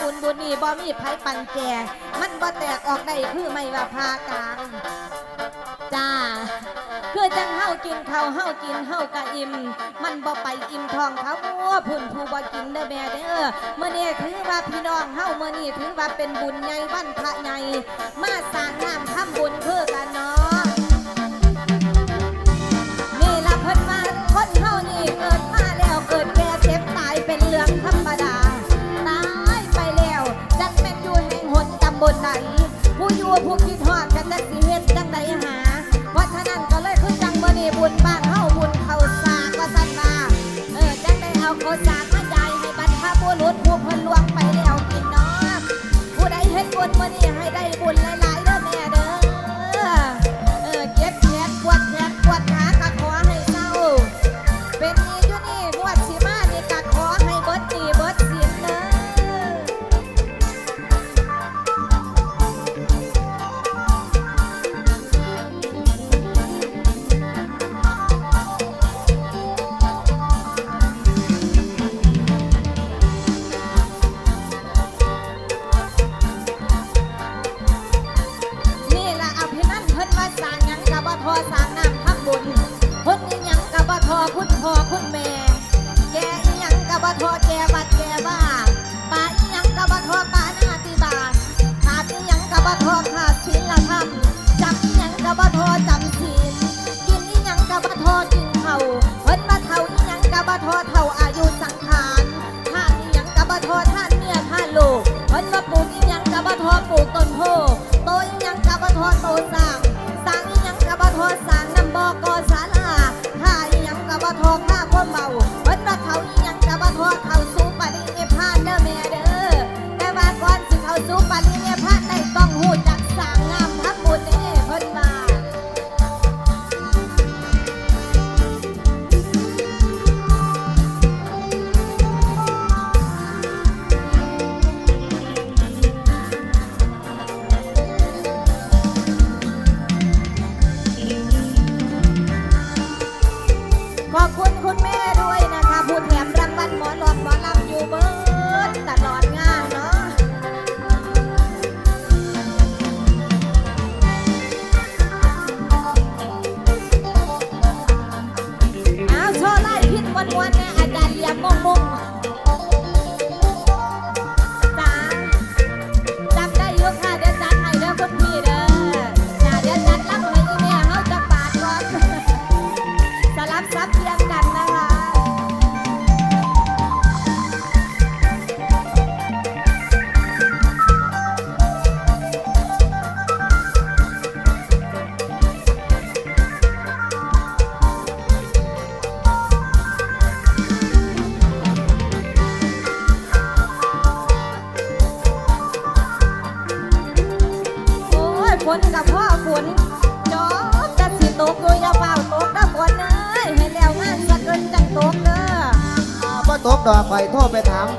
บุญบุญนี่บ่มีไผปันแก่มันบ่แตกออกได้คือไม่ว่าพากลางจ้าคือจังเฮากินเขาเฮากินเฮากะอิ่มมันบ่ไปอิ่มทองเขาวัวพุ่นผู้บ่กินเด้อแม่เด้อเมื่อนี้ถือว่าพี่น้องเฮาเมื่อนี้ถือว่าเป็นบุญใหญ่วันพระใหญ่มาสร้างงามทำบุญเพื่อกันเนาะ แต่สิเฮ็ดจังใดหา คุณแม่ แกอีหยังกะบะโทษแกบัดแกบ้าป่าอีหยังกะบะโทษป่าหน้าตีบาขาดีหยังกะบะโทษขาดศีลธรรมจำอีหยังกะบะโทษจำศีลกินอีหยังกะบะโทษกินเข่าเพิ่นมาเท่าอีหยังกะบะโทษเท่าอายุสังขารท่านอีหยังกะบะโทษท่านเมียท่านลูกเพิ่นมาปลูกอีหยังกะบะโทษปลูกต้นโพต้นหยังกะบะโทษโตสร้าง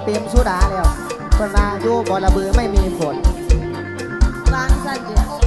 เต็มสุดาแล้วคนมาอยู่บ่อระเบือไม่มีฝนวางสั้นเ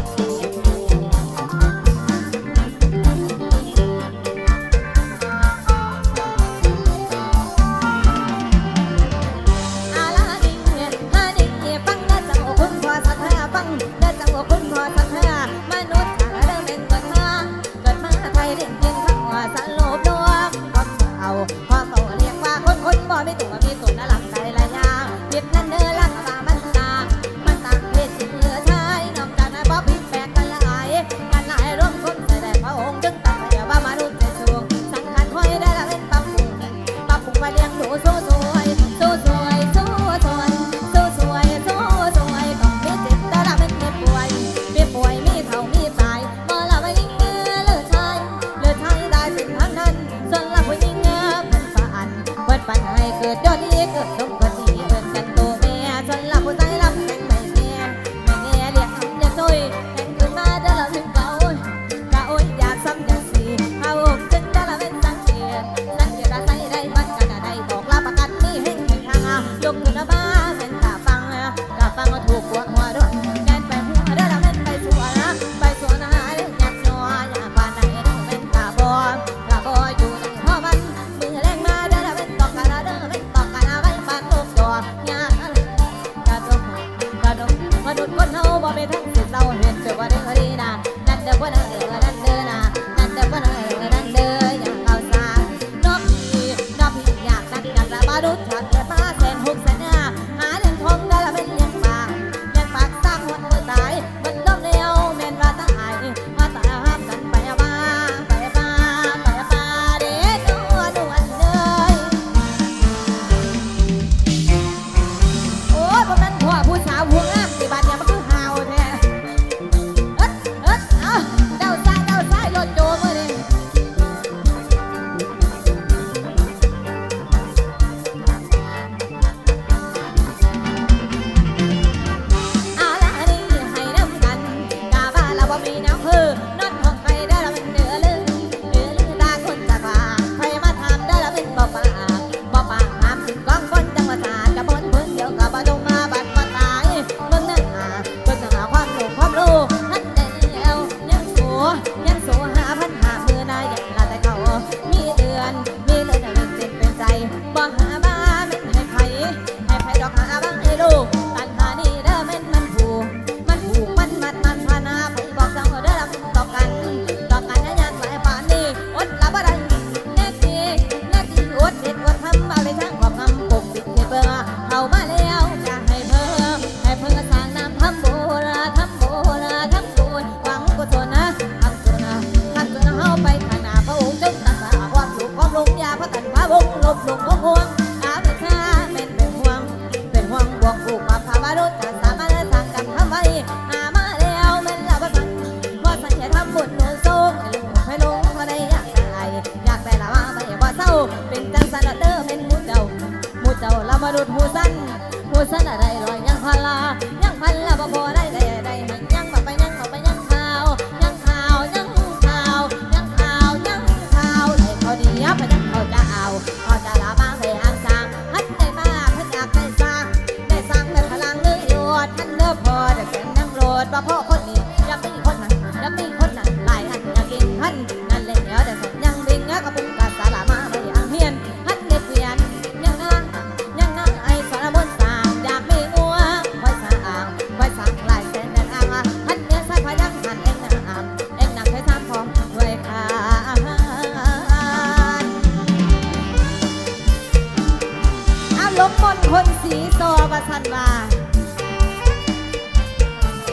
ว่าสันว่า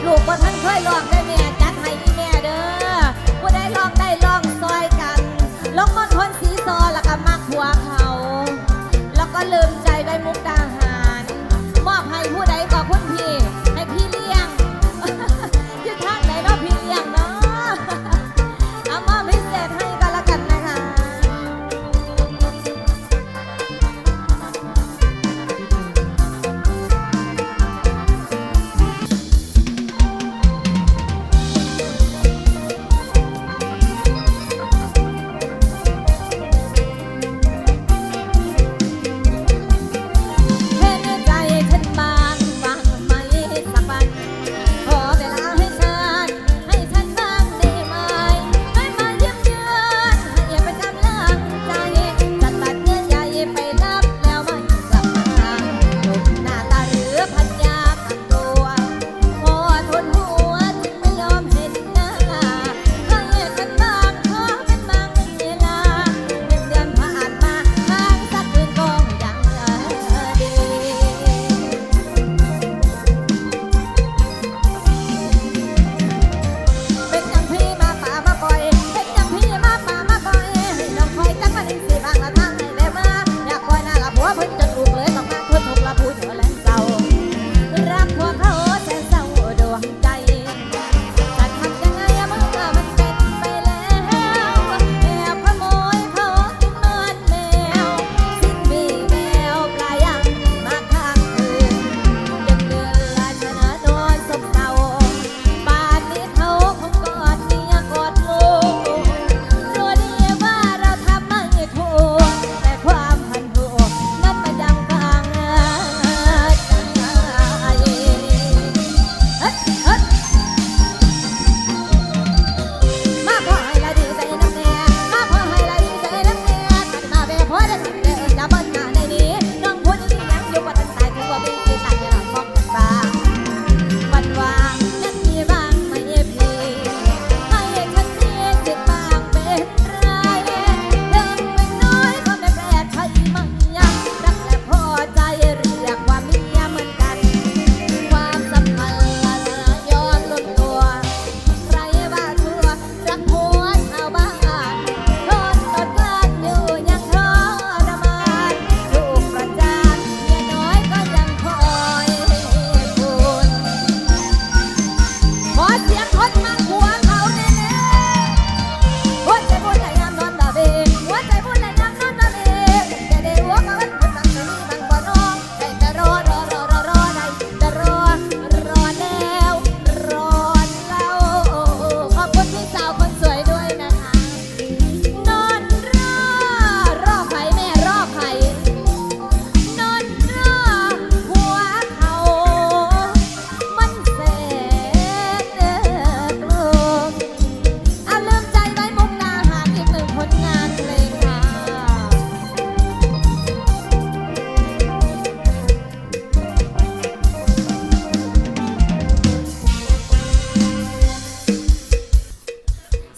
ลูกว่ท่านเคยลองได้แม่จัดให้แม่เด้อว่าได้ลองได้ลองซอยกันลองมอนทนสีซอละ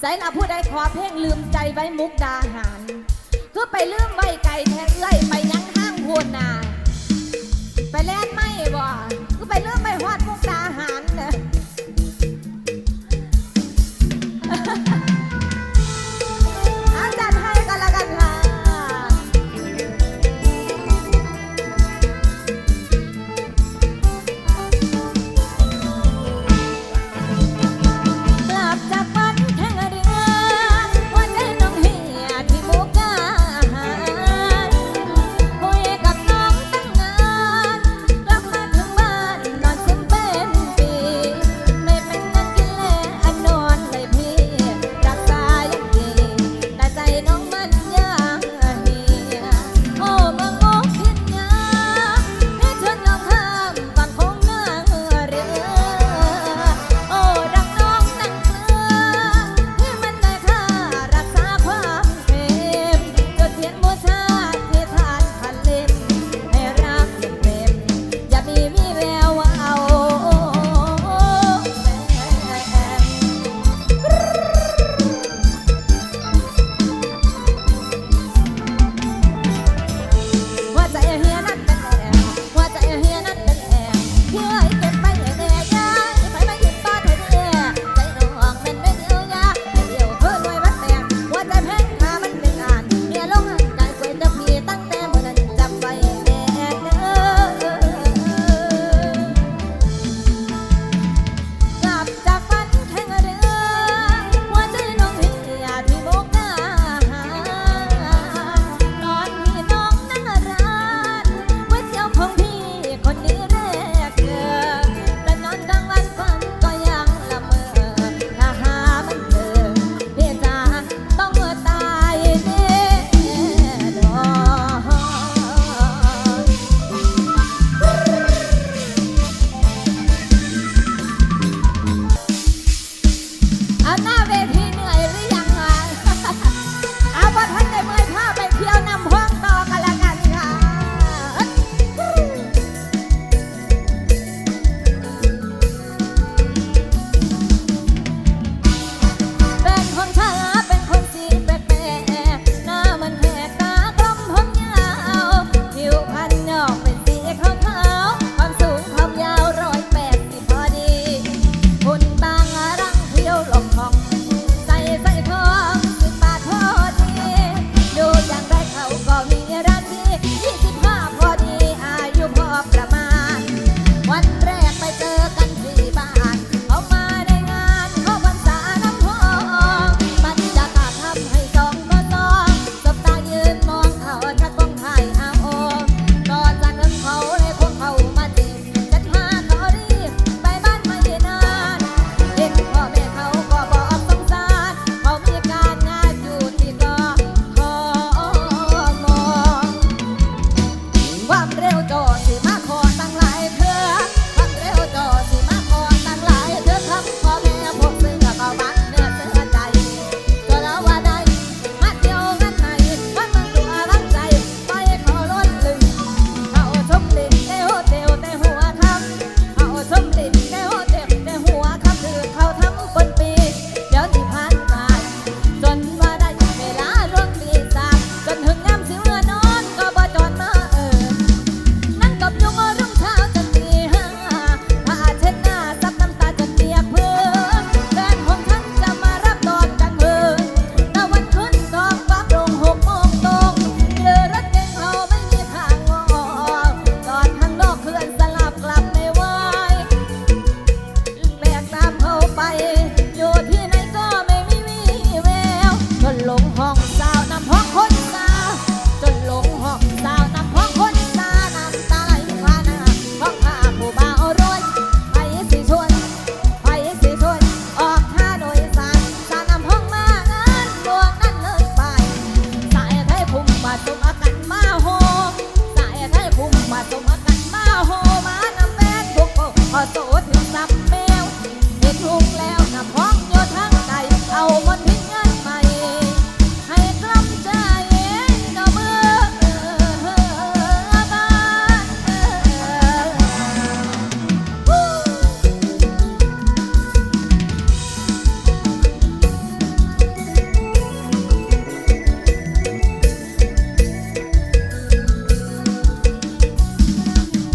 ส่ลาผู้ใดขอเพลงลืมใจไว้มุกดาหาร คือไปลืมไว้ไก่แทงเอ้ยไปยังห้างโพนนา ไปแล่นไม่บ่คือไปลืมไม่ฮอดมุกดาหาร